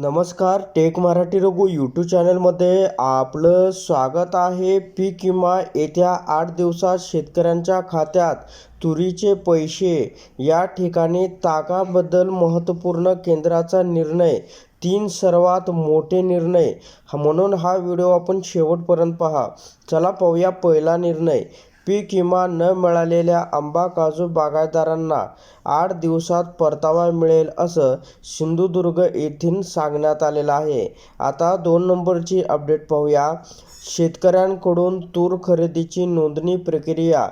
नमस्कार take Marathi Raghu YouTube चॅनलमध्ये आपलं स्वागत आहे. पीक विमा येत्या आठ दिवसात शेतकऱ्यांच्या खात्यात तुरीचे पैसे. या ठिकाणी तागाबद्दल महत्त्वपूर्ण केंद्राचा निर्णय तीन सर्वात मोठे निर्णय. म्हणून हा व्हिडिओ आपण शेवटपर्यंत पहा. चला पाहूया पहिला निर्णय. पीक विमा न मिळालेल्या आंबा काजू बागायतदारांना आठ दिवसात परतावा मिळेल असं सिंधुदुर्ग येथील सांगण्यात आलेलं आहे. आता दोन नंबरची अपडेट पाहूया. शेतकऱ्यांकडून तूर खरेदीची नोंदणी प्रक्रिया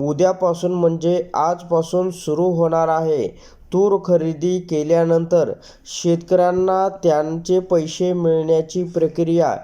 उद्यापासून म्हणजे आजपासून सुरू होणार आहे. तूर खरेदी केल्यानंतर शेतकऱ्यांना त्यांचे पैसे मिळण्याची प्रक्रिया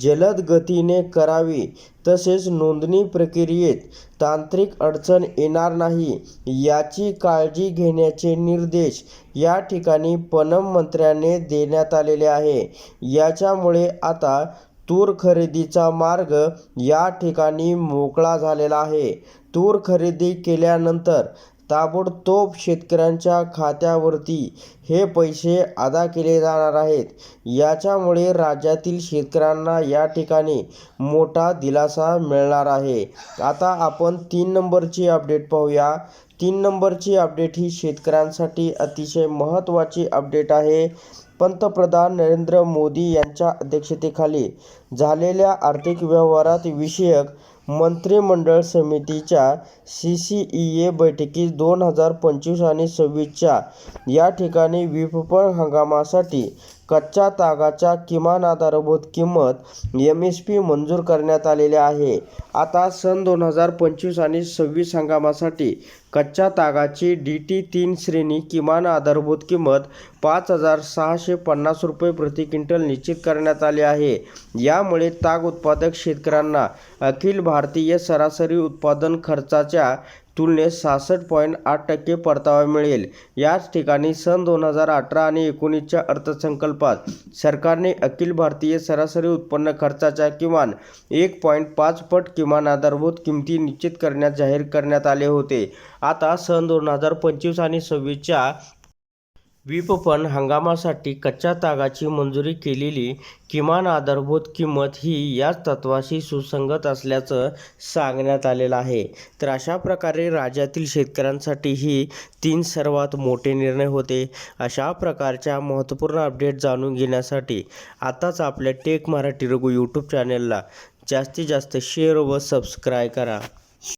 जलद गतीने करावी तसेच नोंदणी प्रक्रियेत तांत्रिक अडचण येणार नाही याची काळजी घेण्याचे निर्देश या ठिकाणी पणन मंत्र्याने देण्यात आलेले आहे. याच्यामुळे आता तूर खरेदीचा मार्ग या ठिकाणी मोकळा झालेला आहे. तूर खरेदी केल्यानंतर ताबडतोब शेतकऱ्यांच्या खात्यावरती हे पैसे अदा केले जाणार आहेत. याच्यामुळे राज्यातील शेतकऱ्यांना या ठिकाणी मोठा दिलासा मिळणार आहे. आता आपण तीन नंबरची अपडेट पाहूया. तीन नंबरची अपडेट ही शेतकऱ्यांसाठी अतिशय महत्त्वाची अपडेट आहे. पंतप्रधान नरेंद्र मोदी यांच्या अध्यक्षतेखाली झालेल्या आर्थिक व्यवहारात विषयक मंत्रिमंडळ समितीच्या सी सी ई ए बैठकीत दोन हजार पंचवीस आणि सव्वीसच्या या ठिकाणी विपणन हंगामासाठी कच्च्या तागाच्या किमान आधारभूत किंमत एम एस पी मंजूर करण्यात आलेली आहे. आता सन दोन हजार पंचवीस आणि सव्वीस हंगामासाठी कच्च्या तागाची डी टी तीन श्रेणी किमान आधारभूत किंमत पाच हजार सहाशे पन्नास रुपये प्रति क्विंटल निश्चित करण्यात आली आहे. यामुळे ताग उत्पादक शेतकऱ्यांना अखिल भारतीय सरासरी उत्पादन खर्चाच्या तुलनेत सहासष्ट पॉईंट आठ टक्के परतावा मिळेल. याच ठिकाणी सन दोन हजार अठरा आणि एकोणीसच्या अर्थसंकल्पात सरकारने अखिल भारतीय सरासरी उत्पन्न खर्चाच्या किमान एक पॉईंट पाच पट किमान आधारभूत किमती निश्चित करण्यात जाहीर करण्यात आले होते. आता सन दोन हजार पंचवीस आणि सव्वीसच्या विपणन हंगामासाठी कच्च्या तागाची मंजुरी केलेली किमान आधारभूत किंमत ही याच तत्वाशी सुसंगत असल्याचं सांगण्यात आलेलं आहे. तर अशा प्रकारे राज्यातील शेतकऱ्यांसाठी ही तीन सर्वात मोठे निर्णय होते. अशा प्रकारच्या महत्त्वपूर्ण अपडेट जाणून घेण्यासाठी आताच आपल्या टेक मराठी रघु यूट्यूब चॅनेलला जास्तीत जास्त शेअर व सबस्क्राईब करा.